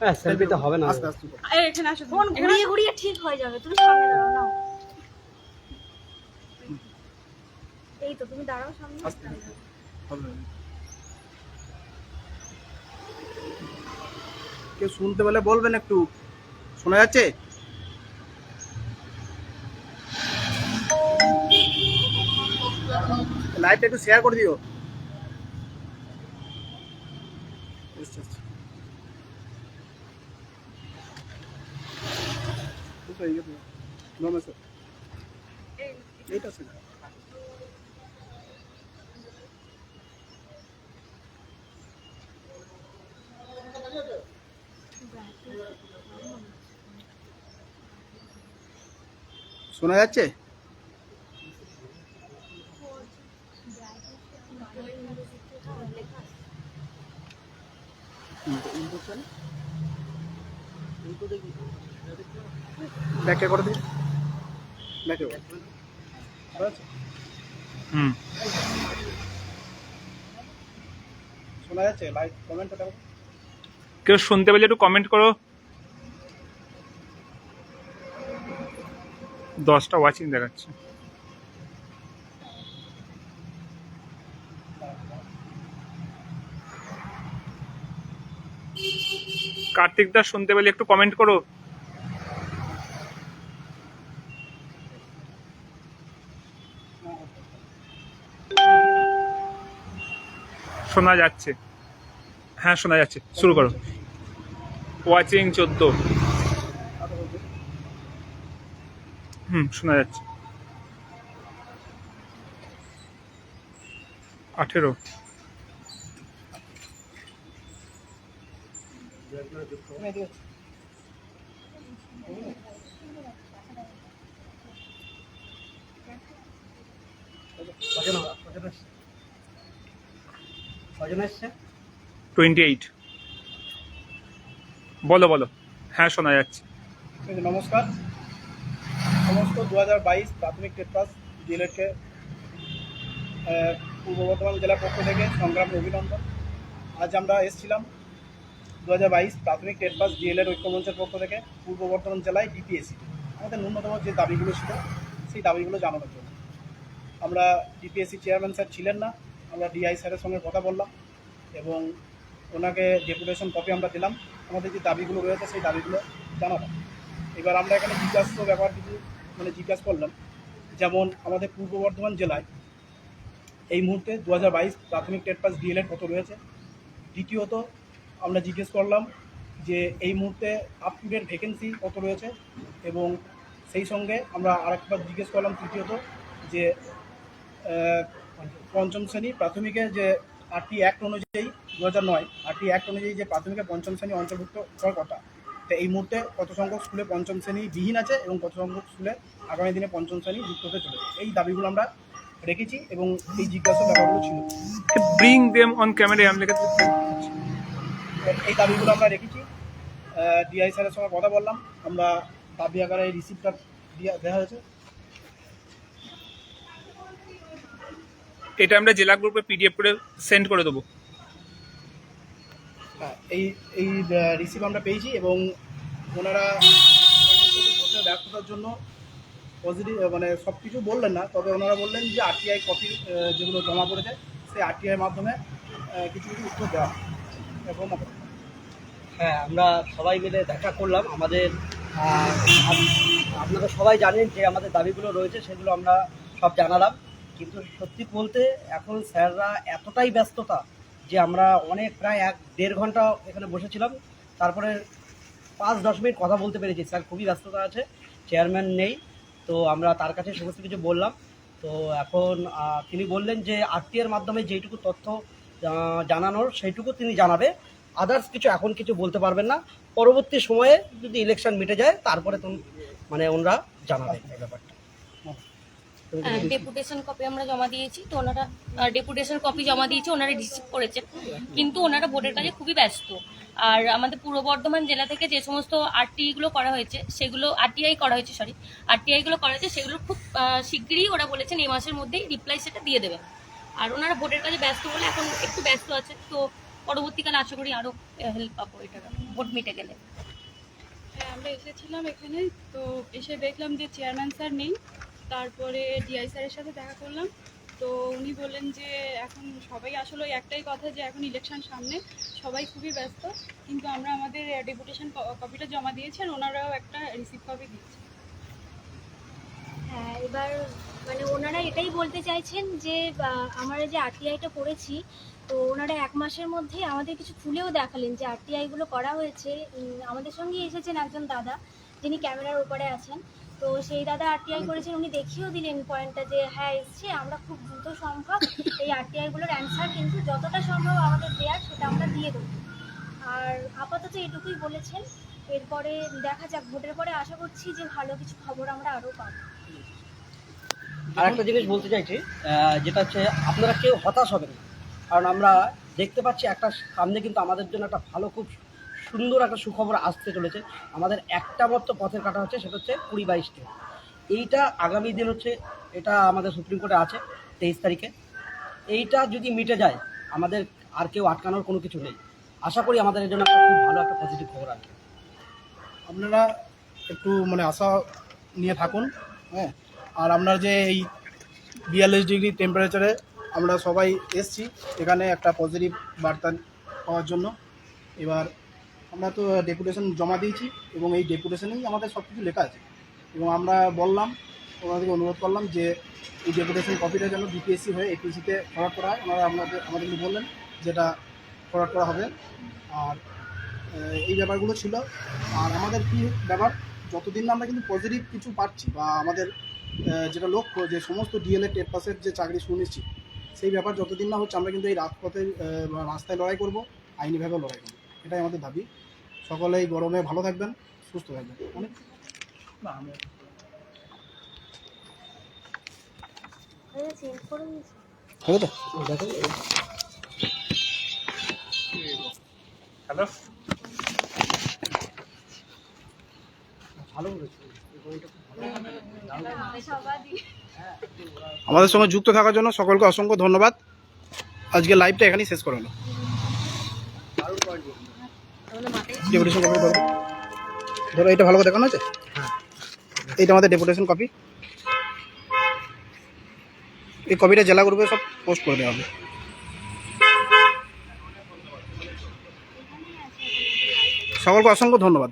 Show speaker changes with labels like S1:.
S1: হ্যাঁ সেলফিতে হবে না।
S2: আস্তে আস্তে করো।
S3: এখানে আসো।
S4: ফোন ঘুরিয়ে ঘুরিয়ে ঠিক হয়ে যাবে তুমি সামনে দাঁড়াও নাও। এই তো তুমি দাঁড়াও সামনে।
S2: হবে কেউ শুনতে পেলে বলবেন একটু। শোনা যাচ্ছে? লাইভটা একটু শেয়ার করে দিও। ইয়ে তো? নমেশ্বর। এইটা আছে শোনা যাচ্ছে ব্যাকে করে দিন। ব্যাকে করে। শোনা
S5: হুম।
S2: শোনা যাচ্ছে? লাইক কমেন্ট
S5: কেউ শুনতে পেলে একটু কমেন্ট করো। দশটা ওয়াচিং দেখাচ্ছে। কার্তিক দাস শুনতে পেলে একটু কমেন্ট করো। শোনা যাচ্ছে। হ্যাঁ শোনা যাচ্ছে। শুরু করো। ওয়াচিং চোদ্দ। হুম, শোনা যাচ্ছে। আঠেরো
S1: কজন কজন এসছে কজন এসছে
S5: টোয়েন্টি এইট বলো বলো। হ্যাঁ শোনা যাচ্ছে।
S2: নমস্কার। সমস্ত দু হাজার বাইশ প্রাথমিক টেট ডিএলএডকে পূর্ব বর্ধমান জেলার পক্ষ থেকে সংগ্রাম অভিনন্দন। আজ আমরা এসেছিলাম দু হাজার বাইশ প্রাথমিক টেট পাস ডিএলএড ঐক্যমঞ্চের পক্ষ থেকে পূর্ব বর্ধমান জেলায় ডিপিএসসি আমাদের ন্যূনতম যে দাবিগুলো ছিল, সেই দাবিগুলো জানানোর জন্য। আমরা ডিপিএসসি চেয়ারম্যান স্যার ছিলেন না, আমরা ডিআই স্যারের সঙ্গে কথা বললাম এবং ওনাকে ডেপুটেশন কপি আমরা দিলাম। আমাদের যে দাবিগুলো রয়েছে, সেই দাবিগুলো জানালাম। এবার আমরা এখানে জিজ্ঞাসা ব্যাপার কিছু মানে জিজ্ঞাসা করলাম, যেমন আমাদের পূর্ব বর্ধমান জেলায় এই মুহূর্তে দু হাজার বাইশ প্রাথমিক টেট পাস ডিএলএড কত রয়েছে? দ্বিতীয়ত আমরা জিজ্ঞেস করলাম যে এই মুহূর্তে আপ টু ডেট ভ্যাকেন্সি কত রয়েছে? এবং সেই সঙ্গে আমরা আরেকবার জিজ্ঞেস করলাম তৃতীয়ত যে পঞ্চম শ্রেণি প্রাথমিকে যে আরটি অ্যাক্ট অনুযায়ী দু হাজার নয় আরটি অ্যাক্ট অনুযায়ী যে প্রাথমিকে পঞ্চম শ্রেণি অন্তর্ভুক্ত হওয়ার কথা, তো এই মুহূর্তে কত সংখ্যক স্কুলে পঞ্চম শ্রেণি বিহীন আছে এবং কত সংখ্যক স্কুলে আগামী দিনে পঞ্চম শ্রেণি যুক্ত হতে চলেছে? এই দাবিগুলো আমরা রেখেছি এবং এই জিজ্ঞাসা ব্যাপারগুলো ছিল।
S5: ব্রিং দেম অন ক্যামেরা
S2: এই দাবিগুলো আমরা রেখেছি। ডিআই স্যারের সঙ্গে কথা বললাম। আমরা দাবি আকারে এই রিসিপ্টটা দেওয়া হয়েছে।
S5: এটা আমরা জেলা গ্রুপে পিডিএফ করে সেন্ড করে দেবো।
S2: হ্যাঁ এই এই রিসিভ আমরা পেয়েছি এবং ওনারা ব্যর্থতার জন্য পজিটিভ মানে সব কিছু বললেন না তবে ওনারা বললেন যে আরটিআই কপি যেগুলো জমা পড়েছে সেই আরটিআই মাধ্যমে কিছু কিছু উত্তর দেওয়া হবে।
S1: হ্যাঁ আমরা সবাই মিলে দেখা করলাম। আমাদের আপনারা সবাই জানেন যে আমাদের দাবিগুলো রয়েছে, সেগুলো আমরা সব জানালাম। কিন্তু সত্যি বলতে এখন স্যাররা এতটাই ব্যস্ততা যে আমরা অনেক, প্রায় এক দেড় ঘণ্টা এখানে বসেছিলাম। তারপরে পাঁচ, দশ মিনিট কথা বলতে পেরেছি। স্যার খুবই ব্যস্ততা আছে, চেয়ারম্যান নেই, তো আমরা তার কাছে সমস্ত কিছু বললাম। তো এখন তিনি বললেন যে আরটিআর মাধ্যমে যেইটুকু তথ্য জানানোর, সেইটুকু তিনি জানাবে। আদার্স কিছু এখন কিছু বলতে পারবেন না। পরবর্তী সময়ে যদি ইলেকশন মিটে যায় তারপরে তো মানে ওনারা জানাবেন এই ব্যাপারটা।
S6: হ্যাঁ ডেপুটেশন কপি আমরা জমা দিয়েছি তো ওনারা ডেপুটেশন কপি জমা দিয়েছি ওনারা রিসিভ করেছেন কিন্তু ওনারা ভোটের কাজে খুবই ব্যস্ত। আর আমাদের পূর্ব বর্ধমান জেলা থেকে যে সমস্ত আরটিআই গুলো করা হয়েছে সেগুলো আরটিআই করা হয়েছে সরি আরটিআই গুলো করা হয়েছে সেগুলো খুব শিগগিরই ওরা বলেছেন এই মাসের মধ্যেই রিপ্লাই সেটা দিয়ে দেবেন। আর ওনারা ভোটের কাজে ব্যস্ত বলে এখন একটু ব্যস্ত আছে তো পরবর্তীকালে আশা করি আরও হেল্প পাবো এটা ভোট মিটে গেলে।
S3: হ্যাঁ আমরা এসেছিলাম এখানে তো এসে দেখলাম যে চেয়ারম্যান স্যার নেই তারপরে ডিআই স্যারের সাথে দেখা করলাম। তো উনি বললেন যে এখন সবাই আসলে ওই একটাই কথা যে এখন ইলেকশন সামনে সবাই খুবই ব্যস্ত কিন্তু আমরা আমাদের ডেপুটেশন কপিটা জমা দিয়েছি আর ওনারাও একটা রিসিভ কপি দিয়েছে।
S4: হ্যাঁ এবার মানে ওনারা এটাই বলতে চাইছেন যে আমরা যে আরটিআইটা করেছি তো ওনারা এক মাসের মধ্যে আমাদের কিছু খুলেও দেখালেন যে আরটিআইগুলো করা হয়েছে। আমাদের সঙ্গে এসেছেন একজন দাদা, যিনি ক্যামেরার উপরে আছেন। তো সেই দাদা আরটিআই করেছেন, উনি দেখিয়েও দিলেন পয়েন্টটা যে হ্যাঁ এসছে, আমরা খুব দ্রুত সম্ভব এই আরটিআইগুলোর অ্যান্সার কিন্তু যতটা সম্ভব আমাদের দেওয়ার সেটা আমরা দিয়ে দেবো। আর আপাতত এটুকুই বলেছেন। এরপরে দেখা যাক, ভোটের পরে আশা করছি যে ভালো কিছু খবর আমরা আরও পাবো।
S1: আর একটা জিনিস বলতে চাইছি যেটা হচ্ছে, আপনারা কেউ হতাশ হবেন না। কারণ আমরা দেখতে পাচ্ছি একটা সামনে কিন্তু আমাদের জন্য একটা ভালো, খুব সুন্দর একটা সুখবর আসতে চলেছে। আমাদের একটা মাত্র পথের কাটা হচ্ছে, সেটা হচ্ছে কুড়ি বাইশটি এইটা আগামী দিন হচ্ছে, এটা আমাদের সুপ্রিম কোর্টে আছে, তেইশ তারিখে। এইটা যদি মিটে যায়, আমাদের আর কেউ আটকানোর কোনো কিছু নেই। আশা করি আমাদের এর জন্য একটা খুব ভালো একটা পজিটিভ খবর আসবে।
S2: আপনারা একটু মানে আশা নিয়ে থাকুন হ্যাঁ? আর আপনার যে এই বিয়াল্লিশ ডিগ্রি টেম্পারেচারে আমরা সবাই এসছি এখানে একটা পজিটিভ বার্তা পাওয়ার জন্য। এবার আমরা তো ডেপুটেশন জমা দিয়েছি এবং এই ডেপুটেশনেই আমাদের সব কিছু লেখা আছে। এবং আমরা বললাম, ওনাদেরকে অনুরোধ করলাম যে এই ডেপুটেশন কপিটা যেন বিপিএসসি হয়ে এপিএসসিতে ফরওয়ার্ড করা হয়। ওনারা আমাদের আমাদেরকে বললেন যেটা ফরওয়ার্ড করা হবে। আর এই ব্যাপারগুলো ছিল। আর আমাদের কি ব্যাপার, যতদিন না আমরা কিন্তু পজিটিভ কিছু পাচ্ছি বা আমাদের যেটা লক্ষ্য যে সমস্ত ডিএলএ টেট পাসের যে চাকরি সুনিশ্চিত সেই ব্যাপার যতদিন না হচ্ছে আমরা কিন্তু এই রাজপথে রাস্তায় লড়াই করব আইনিভাবে লড়াই করব। এটাই আমাদের দাবি। সকলেই গরমে ভালো থাকবেন সুস্থ থাকবেন। অনেক হবে তো
S5: হ্যালো।
S1: ভালো করেছে।
S2: আমাদের সঙ্গে যুক্ত থাকার জন্য সকলকে অসংখ্য ধন্যবাদ। আজকে লাইভটা এখানেই শেষ করে হলো।
S1: দারুণ
S2: ডেপুটেশন কপি ধরো, এটা ভালো করে দেখানো আছে এইটা আমাদের ডেপুটেশন কপি এই কপিটা জেলা গ্রুপে সব পোস্ট করে দেওয়া হবে। সকলকে অসংখ্য ধন্যবাদ।